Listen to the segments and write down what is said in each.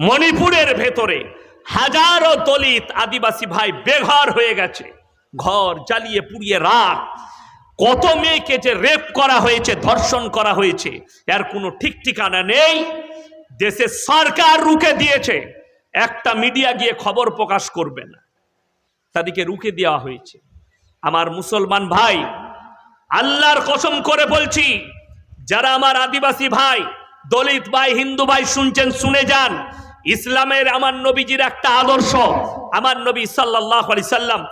মণিপুরের ভেতরে হাজারো দলিত আদিবাসী ভাই বেঘর হয়ে গেছে, ঘর জ্বালিয়ে পুড়িয়ে রাখ কত মেয়েকে যে রেপ করা হয়েছে, ধর্ষণ করা হয়েছে, এর কোনো ঠিক ঠিকানা নেই। দেশের সরকার রুখে দিয়েছে, একটা মিডিয়া গিয়ে খবর প্রকাশ করবে না। তাদেরকে রুখে দেওয়া হয়েছে। আমার মুসলমান ভাই, আল্লাহর কসম করে বলছি, যারা আমার আদিবাসী ভাই, দলিত ভাই, হিন্দু ভাই শুনছেন, শুনে যান ইসলামের আমার নবীজির একটা আদর্শ। আমার নবী সাল্লাহ আলি সাল্লাম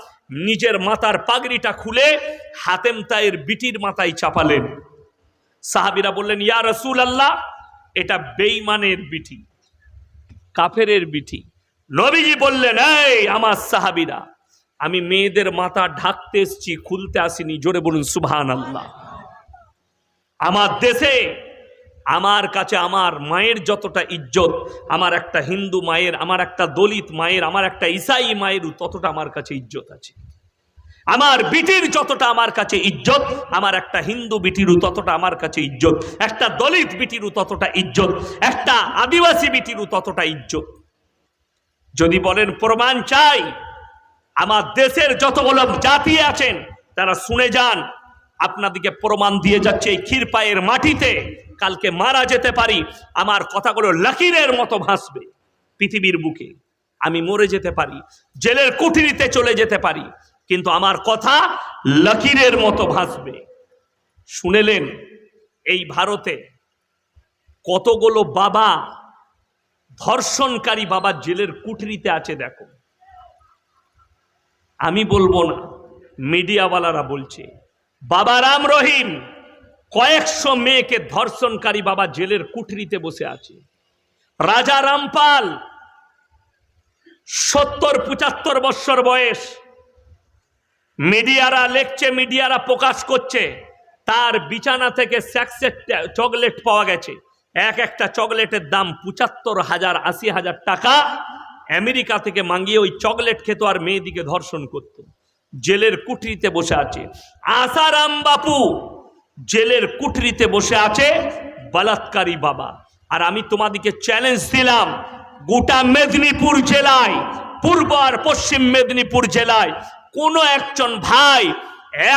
নিজের মাথার পাগড়িটা খুলে হাতেম তাইয়ের বিটির মাথায় চাপালেন। সাহাবিরা বললেন, ইয়া রসুল আল্লাহ এটা বেইমানের বিটি, কাফেরের বিটি। নবীজি বললেন, এই আমার সাহাবিরা, আমি মেয়েদের মাথা ঢাকতে এসছি, খুলতে আসিনি, জোরে বলুন সুবহান আল্লাহ আমার দেশে আমার কাছে আমার মায়ের যতটা ইজ্জত, আমার একটা হিন্দু মায়ের, আমার একটা দলিত মায়ের, আমার একটা ইসাই মায়ের ততটা আমার কাছে ইজ্জত আছে। আমার বিটির যতটা আমার কাছে ইজ্জত, আমার একটা হিন্দু বিটিরও ততটা আমার কাছে ইজ্জত, একটা দলিত বিটিরও ততটা ইজ্জত, একটা আদিবাসী বিটিরও ততটা ইজ্জত। যদি বলেন প্রমাণ চাই, আমার দেশের যতগুলো জাতি আছেন, তারা শুনে যান আপনাদেরকে প্রমাণ দিয়ে যাচ্ছে এই ক্ষীরপায়ের মাটিতে। কালকে মারা যেতে পারি, আমার কথাগুলো লাকিরের মতো ভাসবে পৃথিবীর বুকে। আমি মরে যেতে পারি, জেলের কুঠুরিতে চলে যেতে পারি, কিন্তু আমার কথা লাকিরের মতো ভাসবে। শুনেলেন, এই ভারতে কতগুলো বাবা, ধর্ষণকারী বাবা জেলের কুঠরিতে আছে দেখো। আমি বলব না, মিডিয়াওয়ালারা বলছে বাবা রাম রহিম, কয়েকশো মেয়েকে ধর্ষণকারী বাবা জেলের কুঠরিতে বসে আছে। রাজা রামপাল, সত্তর পঁচাত্তর বৎসর বয়স। মিডিয়ারা লেখছে, মিডিয়ারা প্রকাশ করছে, তার বিছানা থেকে স্যাক্সেট চকলেট পাওয়া গেছে। এক একটা চকলেটের দাম পঁচাত্তর হাজার, আশি হাজার টাকা। আমেরিকা থেকে মাঙ্গিয়ে ওই চকলেট খেত আর মেয়েদিকে ধর্ষণ করত। জেলের কুঠরিতে বসে আছে। আসারাম বাপু জেলের কুঠরিতে বসে আছে বলাৎকারী বাবা। আর আমি তোমাদিকে চ্যালেঞ্জ দিলাম, গোটা মেদিনীপুর জেলায়, পূর্ব আর পশ্চিম মেদিনীপুর জেলায় কোনো একজন ভাই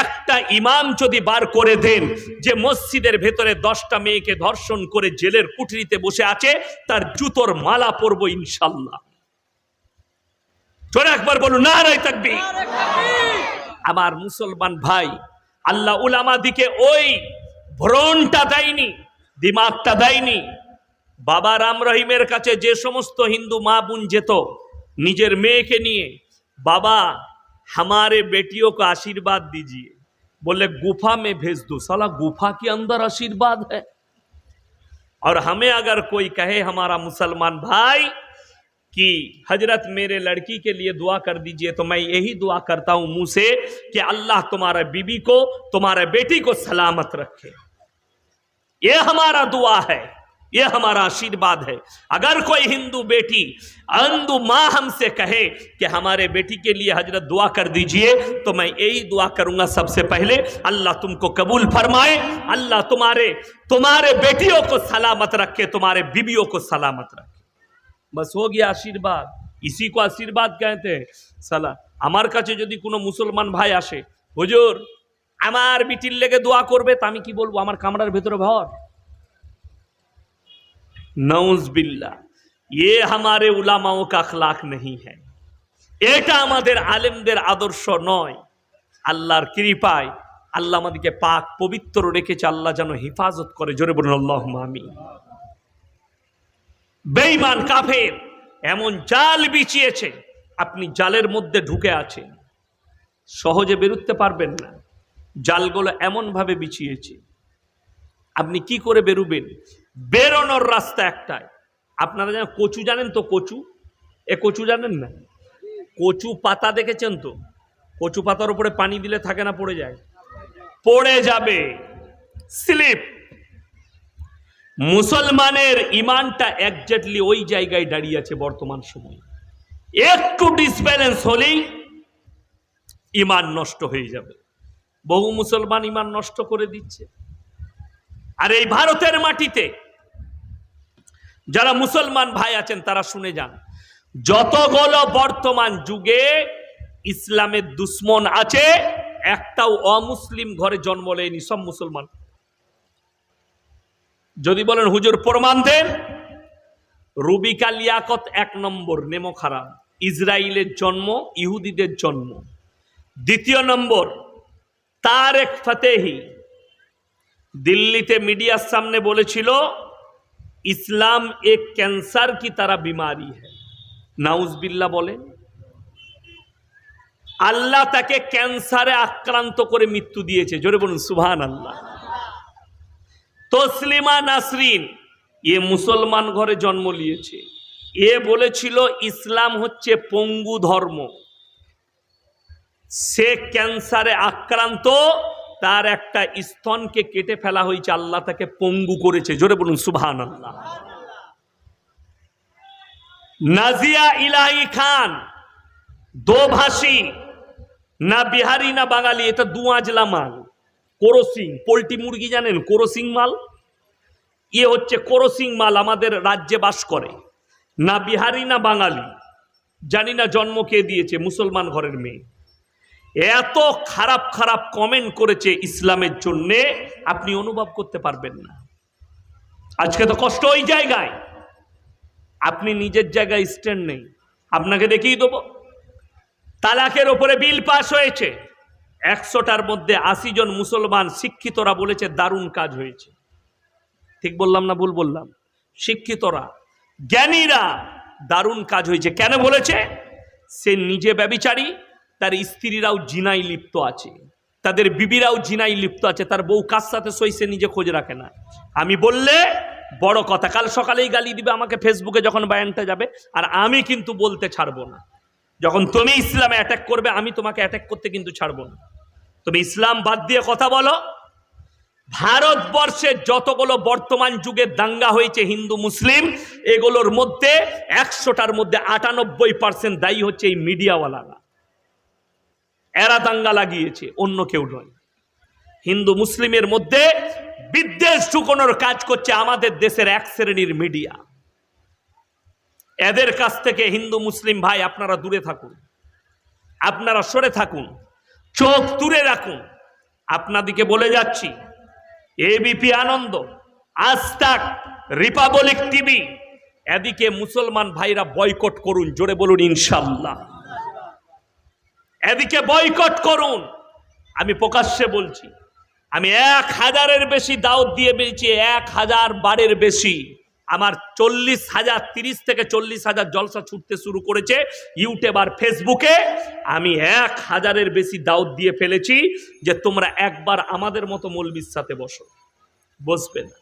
একটা ইমাম যদি বার করে দেন যে মসজিদের ভেতরে দশটা মেয়েকে ধর্ষণ করে জেলের কুঠরিতে বসে আছে, তার জুতোর মালা পরব ইনশাল্লাহ। চলে একবার বলুন না রায় থাকবি আমার মুসলমান ভাই আল্লাহ উলামা দিকে ওই ভ্রণটা দেয়নি দিমাগটা দেয়নি বাবা রাম রহিমের কাছে যে সমস্ত হিন্দু মা বোন যেত নিজের মেয়েকে নিয়ে বাবা हमारे बेटियों को आशीर्वाद दीजिए बोले गुफा में भेज दो साला गुफा के अंदर आशीर्वाद है और हमें अगर कोई कहे हमारा मुसलमान भाई कि हज़रत मेरे लड़की के लिए दुआ कर दीजिए तो मैं यही दुआ करता हूँ मुँह से कि अल्लाह तुम्हारे बीबी को, तुम्हारे बेटी को सलामत रखे। ये हमारा दुआ है, ये हमारा आशीर्वाद है। अगर कोई हिंदू बेटी अंदु माँ हमसे कहे कि हमारे बेटी के लिए हज़रत दुआ कर दीजिए तो मैं यही दुआ करूँगा सबसे पहले, अल्लाह तुमको कबूल फरमाए, अल्लाह तुम्हारे तुम्हारे बेटियों को सलामत रखे, तुम्हारे बीबियों को सलामत रखे। বাস হো গিয়া আশীর্বাদ ইসি কো আশীর্বাদ কেতে সালা আমার কাছে যদি কোনো মুসলমান ভাই আসে, হুজুর, আমার বিটির লেগে দোয়া করবে তা আমি কি বলব? আমার কামরার ভেতরে ভর। নউজ বিল্লা এ হামারে উলামাও কাখলাখ নেই হ্যাঁ এটা আমাদের আলেমদের আদর্শ নয়। আল্লাহর কৃপায় আল্লাহ আমাদেরকে পাক পবিত্র রেখেছে। আল্লাহ যেন হেফাজত করে। জোরে বলুন আল্লাহ আমি বেঈমান কাফের, এমন জাল বিছিয়েছে, আপনি জালের মধ্যে ঢুকে আছেন। সহজে বেরুতে পারবেন না। জালগুলো এমনভাবে বিছিয়েছে। আপনি কি করে বেরুবেন? বেরোনোর রাস্তা একটাই। আপনারা যেন কচু জানেন তো কচু? এ কচু জানেন না? কচু পাতা দেখেছেন তো? কচু পাতার উপরে পানি দিলে থাকে না, পড়ে যায়। পড়ে যাবে। স্লিপ। মুসলমানের ইমানটা একজাক্টলি ওই জায়গায় দাঁড়িয়ে আছে বর্তমান সময়ে। একটু ডিসব্যালেন্স হলেই ইমান নষ্ট হয়ে যাবে। বহু মুসলমান ইমান নষ্ট করে দিচ্ছে। আর এই ভারতের মাটিতে যারা মুসলমান ভাই আছেন, তারা শুনে যান। যতগুলো বর্তমান যুগে ইসলামের দুশ্মন আছে, একটাও অমুসলিম ঘরে জন্ম নেয়নি সব মুসলমান। যদি বলেন, হুজুর, প্রমাণ দেন। রুবিকা লিয়াকত এক নম্বর, নেমো খারাপ। ইসরায়েলের জন্ম, ইহুদিদের জন্ম। দ্বিতীয় নম্বর তার এক ফতেহি দিল্লিতে মিডিয়ার সামনে বলেছিল, ইসলাম এক ক্যান্সার কি তারা বিমারি হ্যাঁ নাউজবিল্লা বলেন, আল্লাহ তাকে ক্যান্সারে আক্রান্ত করে মৃত্যু দিয়েছে। জোরে বলুন সুভান আল্লাহ তসলিমা নাসরিন, এ মুসলমান ঘরে জন্ম নিয়েছে। এ বলেছিল, ইসলাম হচ্ছে পঙ্গু ধর্ম। সে ক্যান্সারে আক্রান্ত, তার একটা স্তনকে কেটে ফেলা হয়েছে, আল্লাহ তাকে পঙ্গু করেছে। জোরে বলুন সুভান আল্লাহ নাজিয়া ইলাহি খান, দোভাষী, না বিহারি, না বাঙালি, এটা দুয়াজলা মাল। কোরসিং, পোলট্রি মুরগি জানেন কোরসিং মাল? ইয়ে হচ্ছে কোরসিং মাল আমাদের রাজ্যে বাস করে। না বিহারি, না বাঙালি। জানি না জন্ম কে দিয়েছে, মুসলমান ঘরের মেয়ে। এত খারাপ খারাপ কমেন্ট করেছে ইসলামের জন্যে, আপনি অনুভব করতে পারবেন না। আজকে তো কষ্ট ওই জায়গায়। আপনি নিজের জায়গায় স্ট্যান্ড নেই। আপনাকে দেখিয়ে দেবো। তালাকের ওপরে বিল পাস হয়েছে। একশোটার মধ্যে আশি জন মুসলমান শিক্ষিতরা বলেছে, দারুণ কাজ হয়েছে। ঠিক বললাম না ভুল বললাম? শিক্ষিতরা, জ্ঞানীরা দারুণ কাজ হয়েছে। কেন বলেছে? সে নিজে ব্যবিচারী, তার স্ত্রীরাও জিনাই লিপ্ত আছে। তাদের বিবিরাও জিনাই লিপ্ত আছে। তার বউ কার সাথে সই সে নিজে খোঁজ রাখে না। আমি বললে, বড় কথা, কাল সকালেই গালি দিবে আমাকে, ফেসবুকে যখন বায়ানটা যাবে, আর আমি কিন্তু বলতে ছাড়বো না। যখন তুমি ইসলামে অ্যাটাক করবে, আমি তোমাকে অ্যাটাক করতে কিন্তু ছাড়বো না। তুমি ইসলাম বাদ দিয়ে কথা বলো। ভারতবর্ষের যতগুলো বর্তমান যুগে দাঙ্গা হয়েছে হিন্দু, মুসলিম, এগুলোর মধ্যে একশোটার মধ্যে আটানব্বই পার্সেন্ট দায়ী হচ্ছে এই মিডিয়াওয়ালারা। এরা দাঙ্গা লাগিয়েছে, অন্য কেউ নয়। হিন্দু, মুসলিমের মধ্যে বিদ্বেষ ঢুকানোর কাজ করছে আমাদের দেশের এক শ্রেণির মিডিয়া। এদের কাছ থেকে হিন্দু, মুসলিম ভাই, আপনারা দূরে থাকুন। আপনারা সরে থাকুন। চোখ দূরে রাখুন। আপনাদিকে বলে যাচ্ছি ABP Ananda Aaj Tak Republic TV এদিকে মুসলমান ভাইরা বয়কট করুন, জোরে বলুন ইনশাল্লাহ এদিকে বয়কট করুন। আমি প্রকাশ্যে বলছি, আমি এক হাজারের বেশি দাওয়াত দিয়ে বেরিয়েছি, এক হাজার বারের বেশি। আমার চল্লিশ হাজার, তিরিশ থেকে চল্লিশ হাজার জলসা ছুটতে শুরু করেছে ইউটিউব আর ফেসবুকে। আমি এক হাজারের বেশি দাওয়াত দিয়ে ফেলেছি যে তোমরা একবার আমাদের মতো মৌলবির সাথে বসো। বসবে না।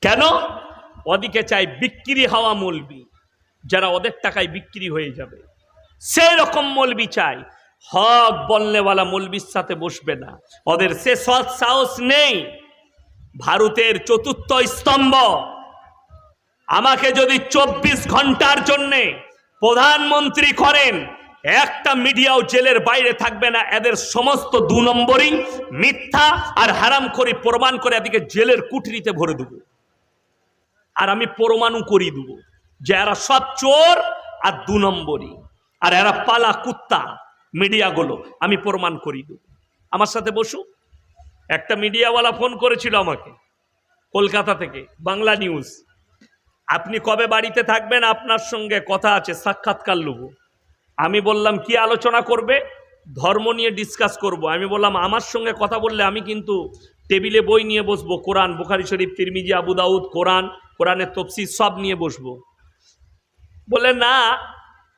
কেন? ওদিকে চাই বিক্রি হওয়া মৌলবি, যারা ওদের টাকায় বিক্রি হয়ে যাবে। সেই রকম মৌলবি চাই। হক বলনেওয়ালা মৌলবির সাথে বসবে না। ওদের সে সৎ সাহস নেই। ভারতের চতুর্থ স্তম্ভ। আমাকে যদি চব্বিশ ঘণ্টার জন্যে প্রধানমন্ত্রী করেন, একটা মিডিয়াও জেলের বাইরে থাকবে না। এদের সমস্ত দু নম্বরই মিথ্যা আর হারাম করে প্রমাণ করে এদিকে জেলের কুঠরিতে ভরে দেবো। আর আমি প্রমাণও করিয়ে দেবো যে এরা সব চোর আর দু নম্বরই। আর এরা পালা কুত্তা মিডিয়াগুলো, আমি প্রমাণ করিয়ে দেবো। আমার সাথে বসু। একটা মিডিয়াওয়ালা ফোন করেছিল আমাকে কলকাতা থেকে, বাংলা নিউজ। আপনি কবে বাড়িতে থাকবেন? আপনার সঙ্গে কথা আছে, সাক্ষাৎকার লুবো। আমি বললাম, কি আলোচনা করবে? ধর্ম নিয়ে ডিসকাস করব। আমি বললাম, আমার সঙ্গে কথা বললে আমি কিন্তু টেবিলে বই নিয়ে বসবো, কোরআন, বুখারি শরীফ, তিরমিজি, আবু দাউদ, কোরআন, কোরআনের তফসির সব নিয়ে বসবো। বলে না,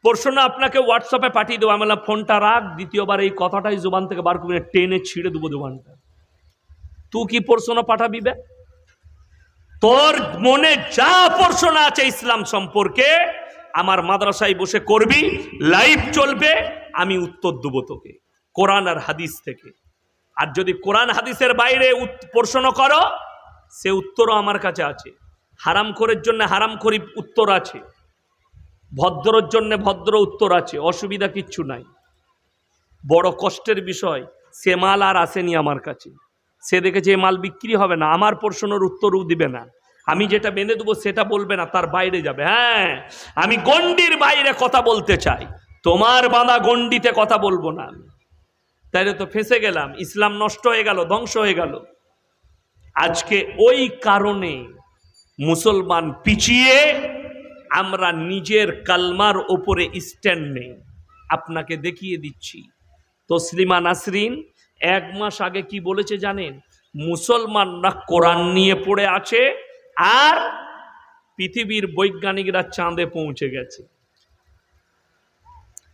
প্রশ্ন আপনাকে হোয়াটসঅ্যাপে পাঠিয়ে দেবো। আমি বললাম, ফোনটা রাখ, দ্বিতীয়বার এই কথাটাই জোবান থেকে বার করে টেনে ছিঁড়ে দেবো জোবানটা। তুই কি প্রশ্ন পাঠাবি বে? তোর মনে যা প্রশ্ন আছে ইসলাম সম্পর্কে, আমার মাদ্রাসায় বসে করবি লাইভ চলবে, আমি উত্তর দেবো তোকে, কোরআন আর হাদিস থেকে। আর যদি কোরআন হাদিসের বাইরে প্রশ্ন করো, সে উত্তরও আমার কাছে আছে। হারাম করের জন্য হারাম করি উত্তর আছে। ভদ্রর জন্য ভদ্র উত্তর আছে, অসুবিধা কিচ্ছু নাই। বড় কষ্টের বিষয়, সে মাল আর আসেনি আমার কাছে। সে দেখেছে এ মাল বিক্রি হবে না, আমার প্রশ্নের উত্তরও দিবে না। আমি যেটা বেঁধে দেবো সেটা বলবে না, তার বাইরে যাবে। হ্যাঁ আমি গন্ডির বাইরে কথা বলতে চাই। তোমার বাঁধা গন্ডিতে কথা বলব না আমি। তাইলে তো ফেসে গেলাম, ইসলাম নষ্ট হয়ে গেল, ধ্বংস হয়ে গেল। আজকে ওই কারণে মুসলমান পিছিয়ে আমরা নিজের কালমার ওপরে স্ট্যান্ড নেই আপনাকে দেখিয়ে দিচ্ছি। তসলিমা নাসরিন এক মাস আগে কি বলেছে জানেন? মুসলমানরা কোরআন নিয়ে পড়ে আছে আর পৃথিবীর বৈজ্ঞানিকরা চাঁদে পৌঁছে গেছে।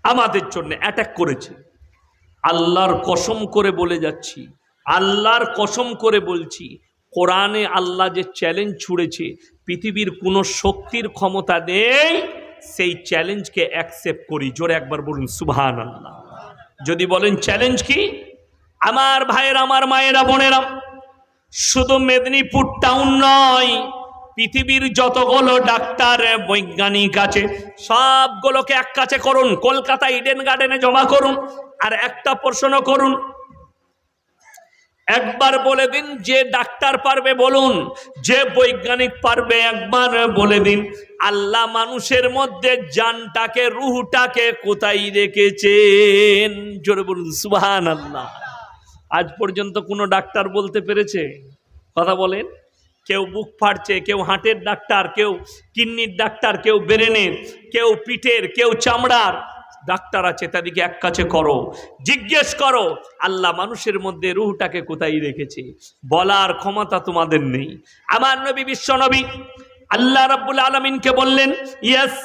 আমাদের জন্য অ্যাটাক করেছে। আল্লাহর কসম করে বলে যাচ্ছি, আল্লাহর কসম করে বলছি, কোরআনে আল্লাহ যে চ্যালেঞ্জ ছুড়েছে, পৃথিবীর কোনো শক্তির ক্ষমতা নেই, সেই চ্যালেঞ্জকে অ্যাকসেপ্ট করি। জোরে একবার বলুন সুবহান আল্লাহ যদি বলেন চ্যালেঞ্জ কি? আমার ভাইয়ের, আমার মায়েরা, বোনেরা, শুধু মেদিনীপুর টাউন নয়, পৃথিবীর যতগুলো ডাক্তার, বৈজ্ঞানিক আছে, সবগুলোকে এক কাছে করুন, কলকাতা ইডেন গার্ডেনে জমা করুন, আর একটা প্রশ্ন করুন। একবার বলে দিন, যে ডাক্তার পারবে বলুন, যে বৈজ্ঞানিক পারবে একবার বলে দিন। আল্লাহ মানুষের মধ্যে জানটাকে, রুহটাকে কোথায় রেখেছেন? জোরে বলুন সুবহান আল্লাহ আজ পর্যন্ত কোনো ডাক্তার বলতে পেরেছে? কথা বলেন। কেউ বুক ফাটছে, কেউ হার্টের ডাক্তার, কেউ কিডনির ডাক্তার, কেউ ব্রেনের, কেউ পিঠের, কেউ চামড়ার। ডাক্তার আছে, তাদেরকে এক কাছে করো, জিজ্ঞেস করো, আল্লাহ মানুষের মধ্যে রুহটাকে কোথায় রেখেছে? বলার ক্ষমতা তোমাদের নেই। আমার নবী, বিশ্ব নবী, আল্লাহ রাব্বুল আলমিনকে বললেন ইয়াস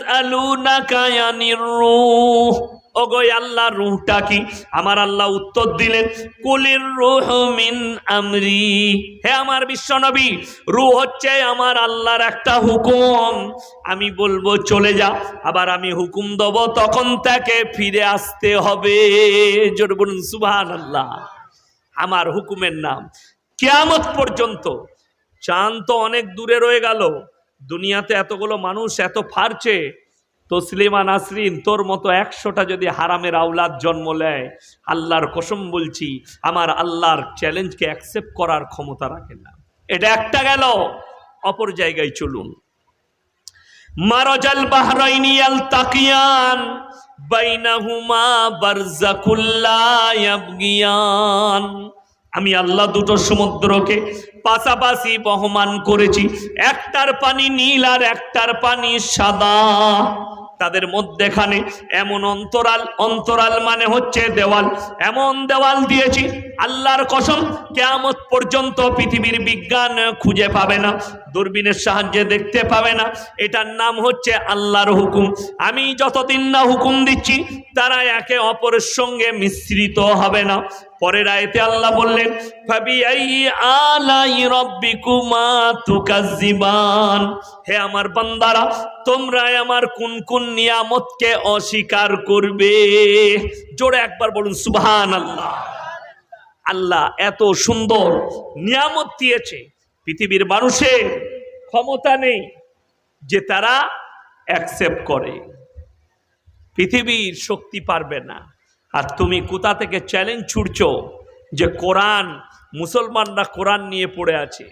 রূহ। ওগো আল্লাহ, রুহটা কি? আমার আল্লাহ উত্তর দিলেন, কুলির রুহ মিন আমরি। হে আমার বিশ্বনবী, রুহ হচ্ছে আমার আল্লাহর একটা হুকুম। আমি বলব, চলে যা, আবার আমি হুকুম দেব, তখন তাকে ফিরে আসতে হবে। জোর বলুন সুবহান আল্লাহ আমার হুকুমের নাম, কেয়ামত পর্যন্ত। চাঁদ তো অনেক দূরে রয়ে গেল। দুনিয়াতে এতগুলো মানুষ এত ফারছে। তসলিমা নাসরিন, তোর মতো একশোটা যদি হারামের আওলাদ জন্ম নেয়, আল্লাহর কসম বলছি, আমার আল্লাহর চ্যালেঞ্জকে অ্যাকসেপ্ট করার ক্ষমতা রাখে না। এটা একটা গেল, অপর জায়গায় চলুন। মারজাল বাহরাইনিয়াল তাকিয়ান, বাইনাহুমা বারজাকুল্লা আমি আল্লাহ দুটো সমুদ্রকে পাশাপাশি বহমান করেছি। একটার পানি নীল আর একটার পানি সাদা। তাদের মধ্যেখানে এমন অন্তরাল অন্তরাল মানে হচ্ছে দেওয়াল। এমন দেওয়াল দিয়েছি, আল্লাহর কসম, কেয়ামত পর্যন্ত পৃথিবীর বিজ্ঞান খুঁজে পাবে না, দূরবীনের সাহায্যে দেখতে পাবে না। এটার নাম হচ্ছে আল্লাহর হুকুম। আমি যতদিন না হুকুম দিচ্ছি, তারা একে অপরের সঙ্গে মিশ্রিত হবে না। পরের আয়তে আল্লাহ বললেন হে আমার বান্দারা তোমরা আমার কোন কোন নিয়ামতকে অস্বীকার করবে? জোরে একবার বলুন সুবহান আল্লাহ আল্লাহ এত সুন্দর নিয়ামত দিয়েছে। পৃথিবীর মানুষের ক্ষমতা নেই যে তারা অ্যাকসেপ্ট করে। পৃথিবীর শক্তি পারবে না। আর তুমি কোথা থেকে চ্যালেঞ্জ ছুটছ যে কোরআন মুসলমানরা কোরআন নিয়ে পড়ে আছে?